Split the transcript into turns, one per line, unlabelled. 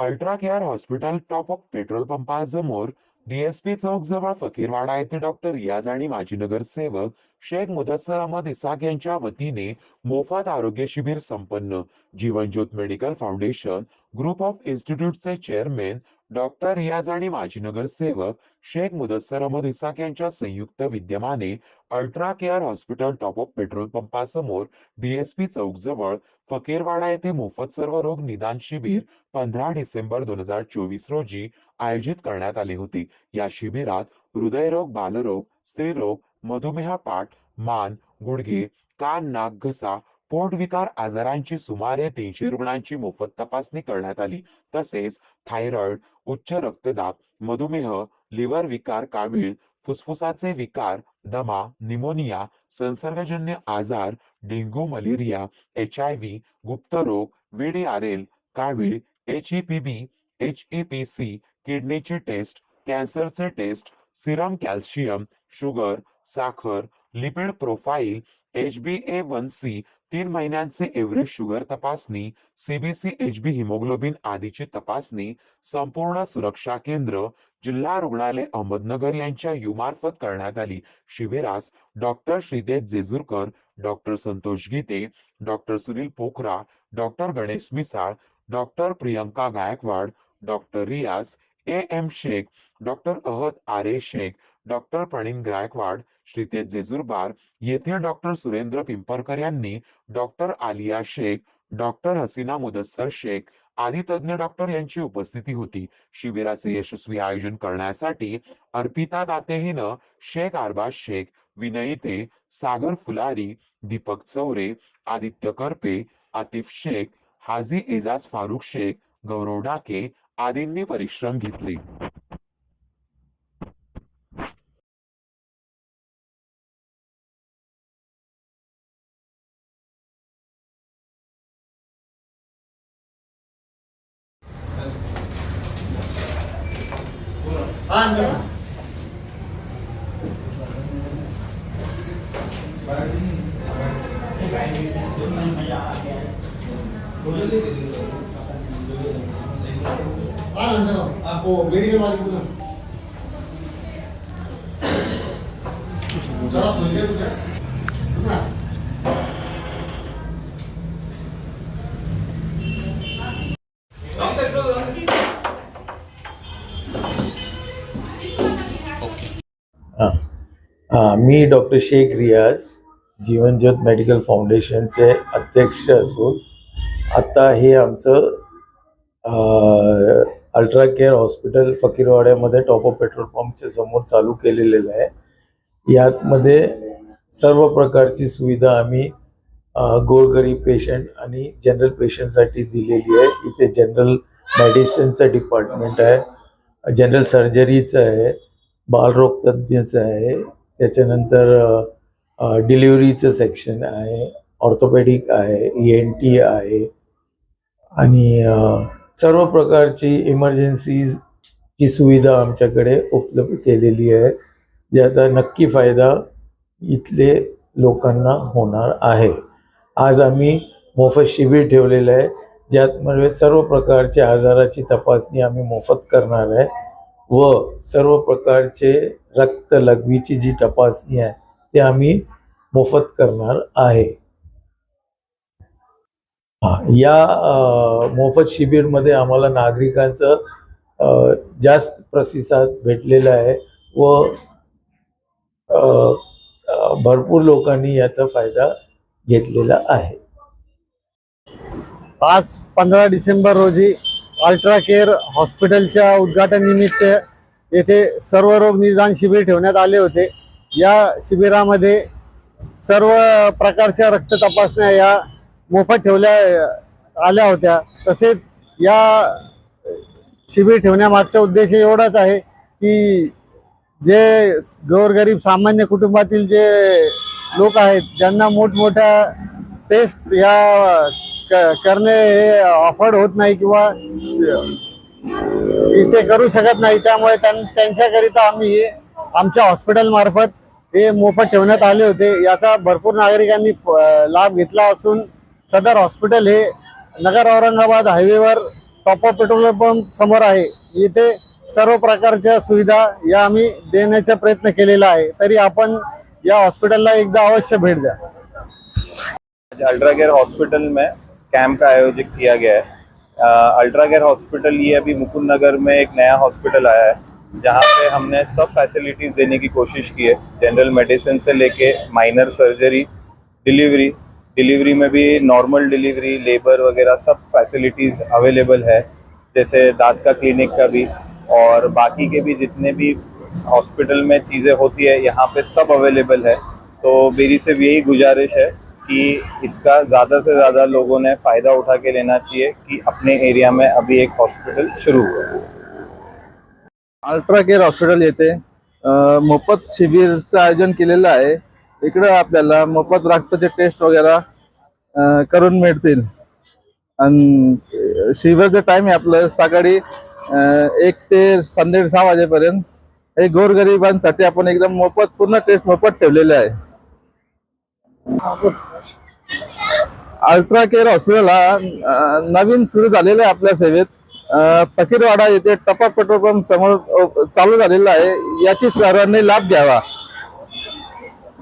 Ultra care hospital top of petrol पंपासमोर DSP चौक जवळ फकीरवाडा येथे डॉक्टर रियाज आणि माजी नगरसेवक शेख मुदस्सर अहमद इसाक यांच्या वतीने मोफत आरोग्य शिबिर संपन्न. Jeevanjyot medical foundation group of इन्स्टिट्यूटचे chairman doctor Riyaz आणि माजी नगरसेवक शेख मुदस्सर अहमद इसाक यांच्या संयुक्त विद्यमाने ultra care hospital top of petrol पंपासमोर DSP चौक जवळ फकीरवाडा येथे मोफत सर्व रोग निदान शिबिर पंधरा डिसेंबर दोन हजार चोवीस रोजी आयोजित करण्यात आले होते. या शिबिरात हृदयरोग बालरोग स्त्रीरोग मधुमेह पाठ मान गुडघे कान नाक घसा पोटविकार आजारांची सुमारे तीनशे रुग्णांची मोफत तपासणी करण्यात आली. तसेच थायरॉइड उच्च रक्तदाब मधुमेह लिव्हर विकार कावीळ फुफ्फुसाचे विकार दमा निमोनिया संसर्गजन्य आजार dengue malaria H I V गुप्तरोग VDRL कावीळ H E P B H E P C किडनीची test कॅन्सरचे टेस्ट सिरम कॅल्शियम शुगर साखर lipid profile H B A one C तीन महिन्यांचे एव्हरेज शुगर तपासणी सीबीसी एच बी हिमोग्लोबिन आदीची तपासणी संपूर्ण सुरक्षा केंद्र जिल्हा रुग्णालय अहमदनगर यांच्या युमार्फत करण्यात आली. शिबिरास doctor Shridev Jejurkar doctor Santosh Gite doctor Sunil Pokhara doctor Ganesh Misal doctor Priyanka Gaikwad doctor Riyas A M Shaikh doctor Ahad Aare Shaikh doctor Pranin Gaikwad Shritej Jejurbar येथील डॉक्टर सुरेंद्र पिंपरकर यांनी डॉक्टर आलिया शेख डॉक्टर हसीना मुदस्सर शेख आदी तज्ज्ञ doctor यांची उपस्थिती होती. शिबिराचे यशस्वी आयोजन करण्यासाठी अर्पिता दाते हिनं शेख आरबाज शेख विनयिते सागर फुलारी दीपक चौरे आदित्य करपे आतिफ शेख हाजी एजाज फारुख शेख गौरव डाके आदींनी परिश्रम घेतले
हा अंदर हा अंदर ओ मेडिकल मालिक बोला चला म्हणजे तुझ्या
हां. मी डॉक्टर शेख रियाज जीवनज्योत मेडिकल फाउंडेशनचे अध्यक्ष असून आत्ता हे आमचं अल्ट्रा केअर हॉस्पिटल फकीरवाड्यामध्ये टॉप ऑफ पेट्रोल पंपच्या समोर चालू केलेलं आहे. यातमध्ये सर्व प्रकारची सुविधा आम्ही गोरगरीब पेशंट आणि जनरल पेशंटसाठी दिलेली आहे. इथे जनरल मेडिसिनचं डिपार्टमेंट आहे जनरल सर्जरीचं आहे बालरोग तज्ज्ञचं आहे. त्याच्यानंतर डिलिव्हरीचं सेक्शन आहे. ऑर्थोपेडिक आहे ई एन टी आहे. आणि सर्व प्रकारची इमर्जन्सीची सुविधा आमच्याकडे उपलब्ध केलेली आहे. ज्याचा नक्की फायदा इथले लोकांना होणार आहे. आज आम्ही मोफत शिबिर ठेवलेलं आहे. ज्यात म्हणजे सर्व प्रकारच्या आजाराची तपासणी आम्ही मोफत करणार आहे. व सर्व प्रकारचे रक्त लघवीची जी तपासणी आहे ते आम्ही मोफत करणार आहे. या मोफत शिबिरमध्ये आम्हाला नागरिकांचं जास्त प्रतिसाद भेटलेला आहे व भरपूर लोकांनी याचा फायदा घेतलेला आहे.
आज पंधरा डिसेंबर रोजी अल्ट्रा केअर हॉस्पिटलच्या उद्घाटनानिमित्त येथे सर्व रोग निदान शिबिर ठेवण्यात आले होते. या शिबिरामध्ये सर्व प्रकारच्या रक्त तपासण्या या मोफत ठेवल्या आल्या होत्या. तसेच या शिबिर ठेवण्यामागचा उद्देश एवढाच आहे की जे गोरगरीब सामान्य कुटुंबातील जे लोक आहेत ज्यांना मोठमोठ्या टेस्ट या क- करणे हे ऑफर्ड होत नाही किंवा इथे करू शकत नाही. त्यामुळे त्यां- त्यांच्याकरिता आम्ही हे आमच्या हॉस्पिटल मार्फत हे मोफत ठेवण्यात आले होते. याचा भरपूर नागरिकांनी लाभ घेतला असून सदर हॉस्पिटल हे नगर औरंगाबाद हायवेवर टॉप पेट्रोल पंप समोर आहे. इथे सर्व प्रकारच्या सुविधा या आम्ही देण्याचा प्रयत्न केलेला आहे. तरी आपण या हॉस्पिटलला एकदा अवश्य भेट द्या.
आज अल्ट्रा केयर हॉस्पिटल में कैंप का आयोजित किया गया है। अल्ट्रा केयर हॉस्पिटल, ये अभी मुकुंद नगर में एक नया हॉस्पिटल आया है, जहाँ पे हमने सब फैसिलिटीज़ देने की कोशिश की है। जनरल मेडिसिन से लेके माइनर सर्जरी डिलीवरी डिलीवरी में भी नॉर्मल डिलीवरी लेबर वगैरह सब फैसिलिटीज़ अवेलेबल है, जैसे दांत का क्लिनिक का भी, और बाकी के भी जितने भी हॉस्पिटल में चीज़ें होती है, यहाँ पे सब अवेलेबल है। तो मेरी सिर्फ़ यही गुजारिश है कि इसका ज़्यादा से ज़्यादा लोगों ने फ़ायदा उठा के लेना चाहिए कि अपने एरिया में अभी एक हॉस्पिटल शुरू हुआ हो।
अल्ट्रा केअर हॉस्पिटल येथे मोफत शिबिरचं आयोजन केलेलं आहे. इकडं आपल्याला मोफत रक्ताचे टेस्ट वगैरे अ, करून मिळतील. आणि शिबिरचं टाइम आहे आपलं सकाळी अ, एक ते संध्याकाळी सहा वाजेपर्यंत. हे गोरगरिबांसाठी आपण एकदम मोफत पूर्ण टेस्ट मोफत ठेवलेले आहे. अल्ट्रा केअर हॉस्पिटल हा नवीन सुरू झालेलं आहे आपल्या सेवेत. फकीरवाडा येथे टपा पेट्रोल पंप समोर चालू झालेला आहे. याची सर्वांनी लाभ घ्यावा.